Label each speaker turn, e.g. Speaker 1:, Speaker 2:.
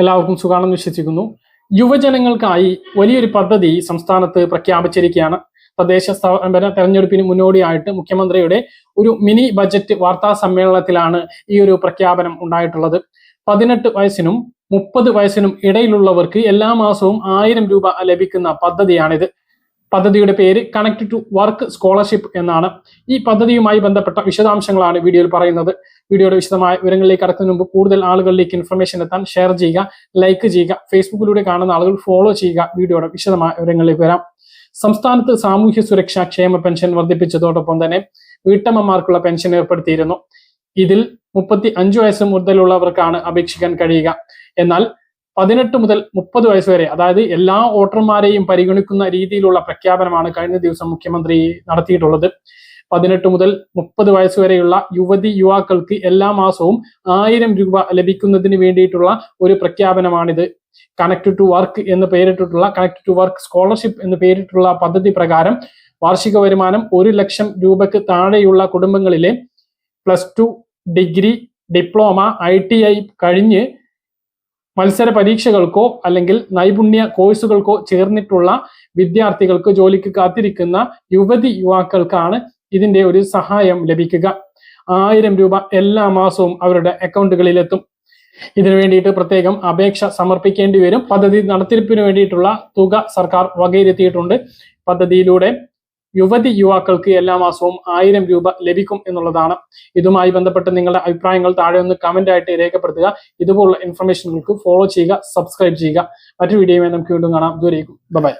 Speaker 1: എല്ലാവർക്കും സുഖാണെന്ന് വിശ്വസിക്കുന്നു. യുവജനങ്ങൾക്കായി വലിയൊരു പദ്ധതി സംസ്ഥാനത്ത് പ്രഖ്യാപിച്ചിരിക്കുകയാണ്. തദ്ദേശ സ്ഥാപന തെരഞ്ഞെടുപ്പിന് മുന്നോടിയായിട്ട് മുഖ്യമന്ത്രിയുടെ ഒരു മിനി ബജറ്റ് വാർത്താ സമ്മേളനത്തിലാണ് ഈ ഒരു പ്രഖ്യാപനം ഉണ്ടായിട്ടുള്ളത്. പതിനെട്ട് വയസ്സിനും മുപ്പത് വയസ്സിനും ഇടയിലുള്ളവർക്ക് എല്ലാ മാസവും ആയിരം രൂപ ലഭിക്കുന്ന പദ്ധതിയാണിത്. പദ്ധതിയുടെ പേര് കണക്ട് ടു വർക്ക് സ്കോളർഷിപ്പ് എന്നാണ്. ഈ പദ്ധതിയുമായി ബന്ധപ്പെട്ട വിശദാംശങ്ങളാണ് വീഡിയോയിൽ പറയുന്നത്. വീഡിയോയുടെ വിശദമായ വിവരങ്ങളിലേക്ക് കടക്കുന്നതിന് മുമ്പ് കൂടുതൽ ആളുകളിലേക്ക് ഇൻഫർമേഷൻ എത്താൻ ഷെയർ ചെയ്യുക ലൈക്ക് ചെയ്യുക ഫേസ്ബുക്കിലൂടെ കാണുന്ന ആളുകൾ ഫോളോ ചെയ്യുക. വീഡിയോയുടെ വിശദമായ വിവരങ്ങളിലേക്ക് വരാം. സംസ്ഥാനത്ത് സാമൂഹ്യ സുരക്ഷാ ക്ഷേമ പെൻഷൻ വർദ്ധിപ്പിച്ചതോടൊപ്പം തന്നെ വീട്ടമ്മമാർക്കുള്ള പെൻഷൻ ഏർപ്പെടുത്തിയിരുന്നു. ഇതിൽ മുപ്പത്തി അഞ്ചു വയസ്സ് മുതലുള്ളവർക്കാണ് അപേക്ഷിക്കാൻ കഴിയുക. എന്നാൽ പതിനെട്ട് മുതൽ മുപ്പത് വയസ്സ് വരെ അതായത് എല്ലാ വോട്ടർമാരെയും പരിഗണിക്കുന്ന രീതിയിലുള്ള പ്രഖ്യാപനമാണ് കഴിഞ്ഞ ദിവസം മുഖ്യമന്ത്രി നടത്തിയിട്ടുള്ളത്. പതിനെട്ട് മുതൽ മുപ്പത് വയസ്സ് വരെയുള്ള യുവതി യുവാക്കൾക്ക് എല്ലാ മാസവും ആയിരം രൂപ ലഭിക്കുന്നതിന് വേണ്ടിയിട്ടുള്ള ഒരു പ്രഖ്യാപനമാണിത്. കണക്ട് ടു വർക്ക് എന്ന് പേരിട്ടിട്ടുള്ള കണക്ട് ടു വർക്ക് സ്കോളർഷിപ്പ് എന്ന് പേരിട്ടുള്ള പദ്ധതി പ്രകാരം വാർഷിക വരുമാനം ഒരു ലക്ഷം രൂപയ്ക്ക് താഴെയുള്ള കുടുംബങ്ങളിലെ plus two degree diploma I T I കഴിഞ്ഞ് മത്സര പരീക്ഷകൾക്കോ അല്ലെങ്കിൽ നൈപുണ്യ കോഴ്സുകൾക്കോ ചേർന്നിട്ടുള്ള വിദ്യാർത്ഥികൾക്ക് ജോലിക്ക് കാത്തിരിക്കുന്ന യുവതി യുവാക്കൾക്കാണ് ഇതിന്റെ ഒരു സഹായം ലഭിക്കുക. ആയിരം രൂപ എല്ലാ മാസവും അവരുടെ അക്കൗണ്ടുകളിൽ എത്തും ഇതിനു വേണ്ടിയിട്ട് പ്രത്യേകം അപേക്ഷ സമർപ്പിക്കേണ്ടി വരും. പദ്ധതി നടത്തിപ്പിന് വേണ്ടിയിട്ടുള്ള തുക സർക്കാർ വകയിരുത്തിയിട്ടുണ്ട്. പദ്ധതിയിലൂടെ യുവതി യുവാക്കൾക്ക് എല്ലാ മാസവും ആയിരം രൂപ ലഭിക്കും എന്നുള്ളതാണ്. ഇതുമായി ബന്ധപ്പെട്ട് നിങ്ങളുടെ അഭിപ്രായങ്ങൾ താഴെ ഒന്ന് കമന്റ് ആയിട്ട് രേഖപ്പെടുത്തുക. ഇതുപോലുള്ള ഇൻഫർമേഷനുകൾക്ക് ഫോളോ ചെയ്യുക സബ്സ്ക്രൈബ് ചെയ്യുക. മറ്റു വീഡിയോയുമായി നമുക്ക് വീണ്ടും കാണാം. ദൂരേക്കും. ബൈ